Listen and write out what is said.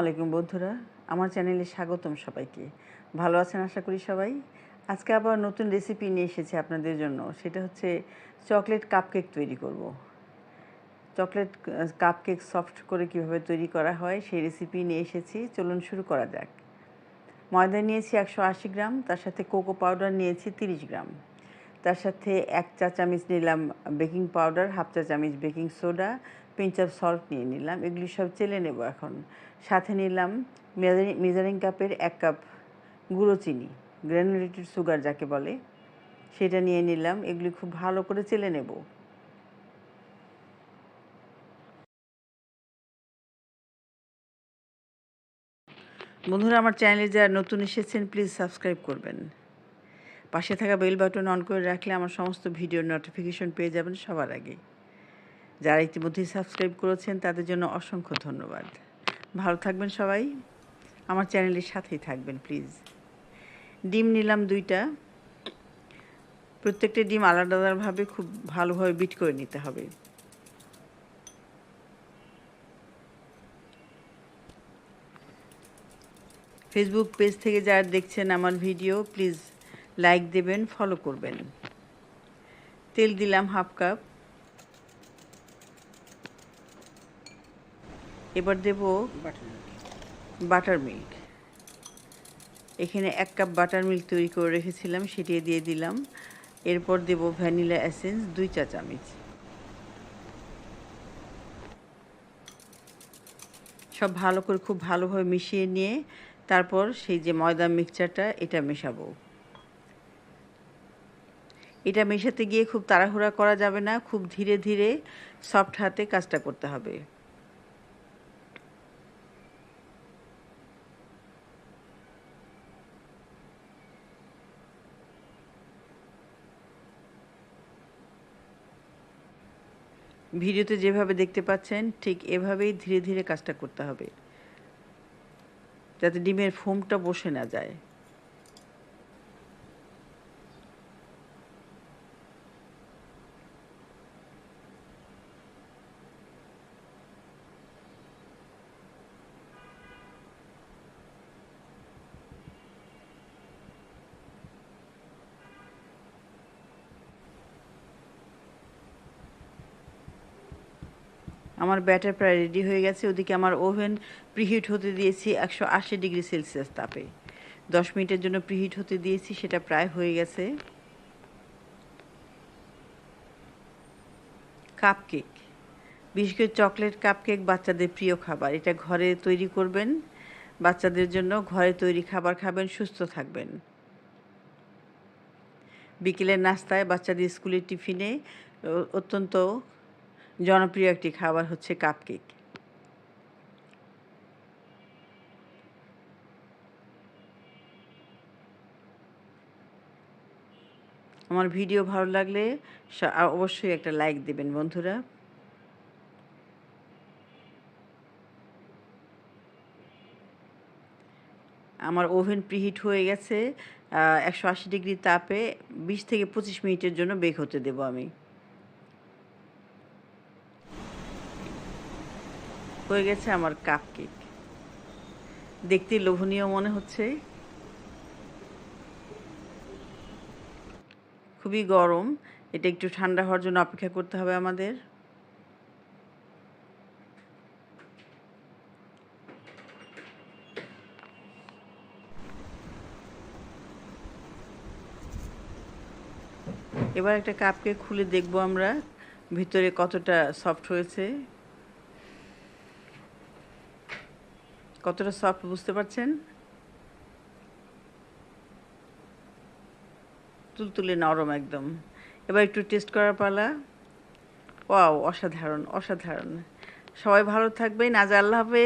আলাইকুম বন্ধুরা, আমার চ্যানেলে স্বাগতম সবাইকে। ভালো আছেন আশা করি সবাই? আজকে আবার নতুন রেসিপি নিয়ে এসেছি আপনাদের জন্য, সেটা হচ্ছে চকলেট কাপকেক তৈরি করব। চকলেট কাপকেক সফট করে কীভাবে তৈরি করা হয়, সেই রেসিপি নিয়ে এসেছি, চলুন শুরু করা যাক। ময়দা নিয়েছি একশো আশি গ্রাম, তার সাথে কোকো পাউডার নিয়েছি তিরিশ গ্রাম। তার সাথে এক চা চামচ নিলাম বেকিং পাউডার, হাফ চা চামচ baking soda pinch of salt নিয়ে নিলাম। এগুলি সব চেলে নেব এখন। সাথে নিলাম মেজারিং কাপের এক কাপ গুঁড়ো চিনি গ্র্যানুলেটেড সুগার যাকে বলে। সেটা নিয়ে নিলাম। এগুলি খুব ভালো করে চেলে নেব। বন্ধুরা, আমার চ্যানেলে যারা নতুন এসেছেন, প্লিজ সাবস্ক্রাইব করবেন। পাশে থাকা বেল বাটন অন করে রাখলে আমার সমস্ত ভিডিওর নোটিফিকেশন পেয়ে যাবেন সবার আগে যারা ইতিমধ্যেই সাবস্ক্রাইব করেছেন, তাদের জন্য অসংখ্য ধন্যবাদ। ভালো থাকবেন সবাই। আমার চ্যানেলের সাথেই থাকবেন প্লিজ ডিম নিলাম দুইটা। প্রত্যেকটা ডিম আলাদা আলাদাভাবে খুব ভালোভাবে বিট করে নিতে হবে। ফেসবুক পেজ থেকে যারা দেখছেন আমার ভিডিও প্লিজ লাইক দেবেন ফলো করবেন। তেল দিলাম হাফ কাপ। এবার দেব বাটার মিল্ক এখানে এক কাপ বাটার মিল্ক তৈরি করে রেখেছিলাম সেটি দিয়ে দিলাম। এরপর দেব ভ্যানিলা এসেন্স, দুই চা চামচ। সব ভালো করে, খুব ভালোভাবে মিশিয়ে নিয়ে তারপর সেই যে ময়দা মিক্সচারটা, এটা মেশাবো। এটা মেশাতে গিয়ে খুব তাড়াহুড়া করা যাবে না, খুব ধীরে ধীরে সফট হাতে কাজটা করতে হবে। ভিডিওতে যেভাবে দেখতে পাচ্ছেন, ঠিক এভাবেই ধীরে ধীরে কাজটা করতে হবে, যাতে ডিমের ফোমটা বসে না যায়। আমার ব্যাটার প্রায় রেডি হয়ে গেছে, ওদিকে আমার ওভেন প্রিহিট হতে দিয়েছি একশো আশি ডিগ্রি সেলসিয়াস তাপে। দশ মিনিটের জন্য প্রিহিট হতে দিয়েছি, সেটা প্রায় হয়ে গেছে। কাপকেক বিশেষ করে চকলেট কাপকেক বাচ্চাদের প্রিয় খাবার, এটা ঘরে তৈরি করবেন, বাচ্চাদের জন্য ঘরে তৈরি খাবার খাবেন, সুস্থ থাকবেন। বিকেলের নাস্তায় বাচ্চাদের স্কুলের টিফিনে অত্যন্ত জনপ্রিয় একটি খাবার হচ্ছে কাপকেক আমার ভিডিও ভালো লাগলে অবশ্যই একটা লাইক দেবেন বন্ধুরা। আমার ওভেন প্রিহিট হয়ে গেছে একশো আশি ডিগ্রি তাপে বিশ থেকে পঁচিশ মিনিটের জন্য বেক হতে দেবো আমি। হয়ে গেছে আমার কাপ কেক দেখতে লোভনীয় মনে হচ্ছে। খুবই গরম। এটা একটু ঠান্ডা হওয়ার জন্য অপেক্ষা করতে হবে আমাদের। এবার একটা কাপকে খুলে দেখব আমরা ভিতরে কতটা সফট হয়েছে। কতটা সফট বুঝতে পারছেন? তুলতুলে নরম একদম। এবার একটু টেস্ট করার পালা। ওয়াও, অসাধারণ অসাধারণ। সবাই ভালো থাকবেন। আজ আল্লাহ হাফেজ।